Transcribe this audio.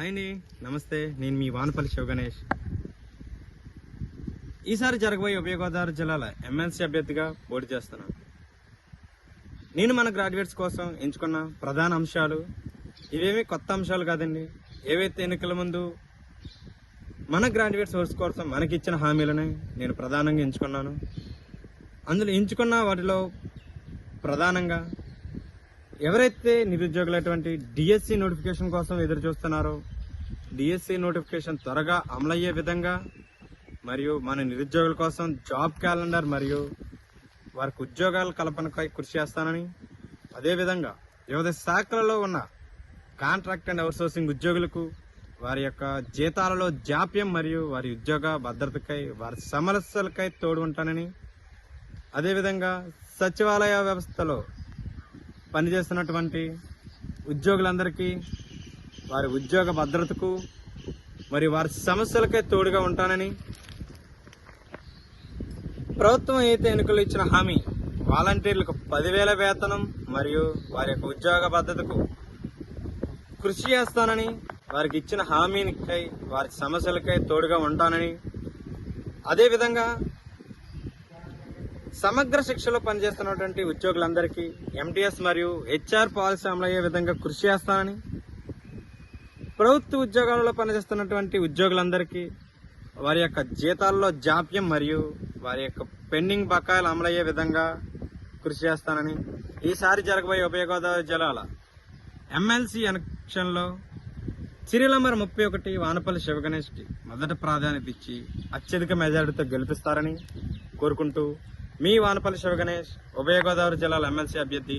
Hi అండి నమస్తే నేను మీ వానపల్లి శివ గణేష్ ఈసారి జరగబోయే ఉభయ గోదావరి జిల్లాల ఎమ్మెల్సీ అభ్యర్థిగా పోటీ చేస్తున్నాను నేను మన గ్రాడ్యుయేట్స్ కోసం ఎంచుకున్న ప్రధాన అంశాలు ఇవేమీ కొత్త అంశాలు కాదండి. ఏవైతే ఎన్నికల ముందు మన గ్రాడ్యుయేట్స్ సోర్స్ కోసం మనకిచ్చిన హామీలని నేను ప్రధానంగా ఎంచుకున్నాను. అందులో ఎంచుకున్న వాటిలో ప్రధానంగా ఎవరైతే నిరుద్యోగులైనటువంటి డిఎస్సి నోటిఫికేషన్ కోసం ఎదురు చూస్తున్నారో డిఎస్సి నోటిఫికేషన్ త్వరగా అమలయ్యే విధంగా మరియు మన నిరుద్యోగుల కోసం జాబ్ క్యాలెండర్ మరియు వారికి ఉద్యోగాల కల్పనకై కృషి చేస్తానని అదేవిధంగా వివిధ శాఖలలో ఉన్న కాంట్రాక్ట్ అండ్ అవుట్సోర్సింగ్ ఉద్యోగులకు వారి యొక్క జీతాలలో జాప్యం మరియు వారి ఉద్యోగ భద్రతకై వారి సమస్యలకై తోడు ఉంటానని అదేవిధంగా సచివాలయ వ్యవస్థలో పనిచేస్తున్నటువంటి ఉద్యోగులందరికీ వారి ఉద్యోగ భద్రతకు మరియు వారి సమస్యలకై తోడుగా ఉంటానని ప్రభుత్వం అయితే ఎన్నికలు ఇచ్చిన హామీ వాలంటీర్లకు పదివేల వేతనం మరియు వారి యొక్క ఉద్యోగ భద్రతకు కృషి చేస్తానని వారికి ఇచ్చిన హామీనికై వారి సమస్యలకై తోడుగా ఉంటానని అదేవిధంగా సమగ్ర శిక్షలో పనిచేస్తున్నటువంటి ఉద్యోగులందరికీ ఎంటీఎస్ మరియు హెచ్ఆర్ పాలసీ అమలయ్యే విధంగా కృషి చేస్తానని ప్రభుత్వ ఉద్యోగాలలో పనిచేస్తున్నటువంటి ఉద్యోగులందరికీ వారి యొక్క జీతాల్లో జాప్యం మరియు వారి యొక్క పెండింగ్ బకాయిలు అమలయ్యే విధంగా కృషి చేస్తానని ఈసారి జరగబోయే ఉభయ గోదావరి జిల్లాల ఎమ్మెల్సీ ఎలక్షన్లో సిరిలంబర్ ముప్పై ఒకటి వానపల్లి శివగణేష్కి మొదటి ప్రాధాన్యత ఇచ్చి అత్యధిక మెజారిటీతో గెలిపిస్తారని కోరుకుంటూ మీ వానపల్లి శివగణేష్ ఉభయ గోదావరి జిల్లాల ఎమ్మెల్సీ అభ్యర్థి